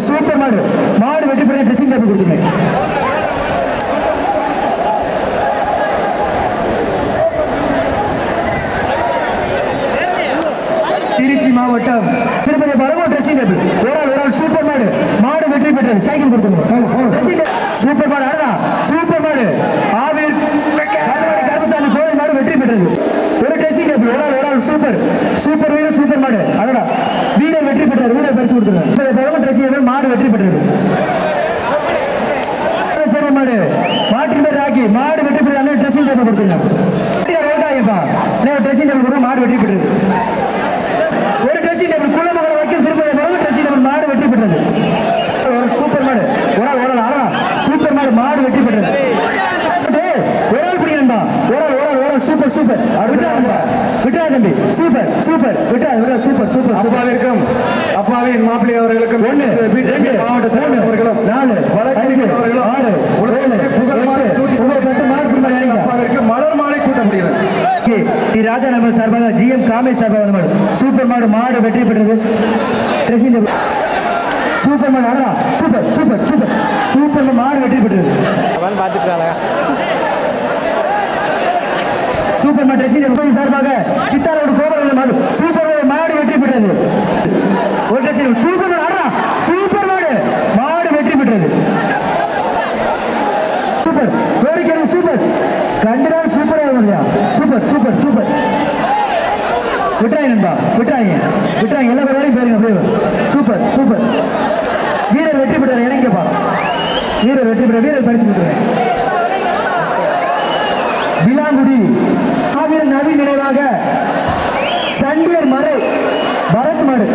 மாடு சூப்பர் மாடு. மாடு வெற்றி பெரிய ட்ரெஸ்ஸிங் டேபிள் கொடுத்துருங்க திருச்சி மாவட்டம். திருப்பதி பழகம் ட்ரெஸ்ஸிங் டேபிள் ஒரு ஆள் ஒரு ஆள் சூப்பர் மாடு. மாடு வெற்றி பெற்றது. சைக்கிள் கொடுத்துருங்க சூப்பர் மாடு அடடா சூப்பர் மாடு. ஆவிர் கருமசாமி கோவில் மாடு வெற்றி பெற்றது. ஒரு ட்ரெஸ்ஸிங் டேபிள் ஒரு ஆள் ஒரு ஆள் சூப்பர். சூப்பர் வீரர் சூப்பர் மாடு. அடடா வீரர் வெற்றி பெற்றார் வீரர் பரிசு கொடுத்துருங்க பழகம் மாடு வெற்றி பெற்றது. சரி மாடு. மாட்டின் பேர் ராக்கி. மாடு வெற்றி பெற்ற ட்ரெஸ்ஸிங் டேபிள் கொடுத்துருங்க. விவசாயப்பா ட்ரெஸ்ஸிங் டேபிள் கொடுங்க மாடு வெற்றி பெற்றது ஒரு ட்ரெஸ்ஸிங் டேபிள் குள்ளமங்கலம் வரைக்கும் திருப்பதி போகிறது ட்ரெஸ்ஸிங் டேபிள் மாடு வெற்றி பெற்றது ஒரு சூப்பர் மாடு ஒரு ஆள் ஒரு ஆள் ஆனா சூப்பர் மாடு மாடு வெற்றி பெற்றது டேய், ஒரு ஆள் பிடிக்கணும்பா ஒரு ஆள் ஒரு ஆள் ஒரு ஆள் சூப்பர் சூப்பர் விட்டுறாங்க விட்டுறா தம்பி சூப்பர் சூப்பர். விட்டுறா விட்டுறா சூப்பர் சூப்பர் அப்பாவிற்கும் அப்பாவின் மாப்பிள்ளை அவர்களுக்கும் ஒன்று பிஜேபி மாவட்ட தலைவர் அவர்களும் நாலு வழக்கறிஞர் அஞ்சு அவர்களும் ஆறு புகழ் மாலை சூட்டி உங்களுக்கு பத்து மார்க். அப்பாவிற்கு மலர் மாலை சூட்டப்படுகிறது. டி ராஜா நம்ம சார்பாக ஜிஎம் காமே சார்பாக வந்த மாடு சூப்பர் மாடு மாடு வெற்றி பெற்றது. Dressing table. சூப்பர் மாடு அடடா சூப்பர் சூப்பர் சூப்பர். சூப்பர் மாடு வெற்றி பெற்றது. அவன் சூப்பர் மாடு ட்ரெஸ்ஸிங் டேபிள் சார்பாக சித்தாரோட கோபுரம் மாடு சூப்பர் மாடு மாடு வெற்றி பெற்றது. ஒரு ட்ரெஸ்ஸிங் சூப்பர் மாடு சூப்பர் மாடு மாடு வெற்றி பெற்றது. சூப்பர் கோரிக்கை சூப்பர். கண்டிப்பாக சூப்பராக வருது சூப்பர் சூப்பர் சூப்பர். விட்டுறாங்க நண்பா விட்டுறாங்க. விட்டுறாங்க. எல்லா பேரையும் பேருங்க அப்படியே சூப்பர் சூப்பர். வீரர் வெற்றி பெற்றார் இறங்கப்பா வீரர் வெற்றி பெற்ற வீரர் பரிசு கொடுத்துருங்க. விலாங்குடி மாவீரன் நவீன் நினைவாக சண்டியர் மறை பரத் மாடு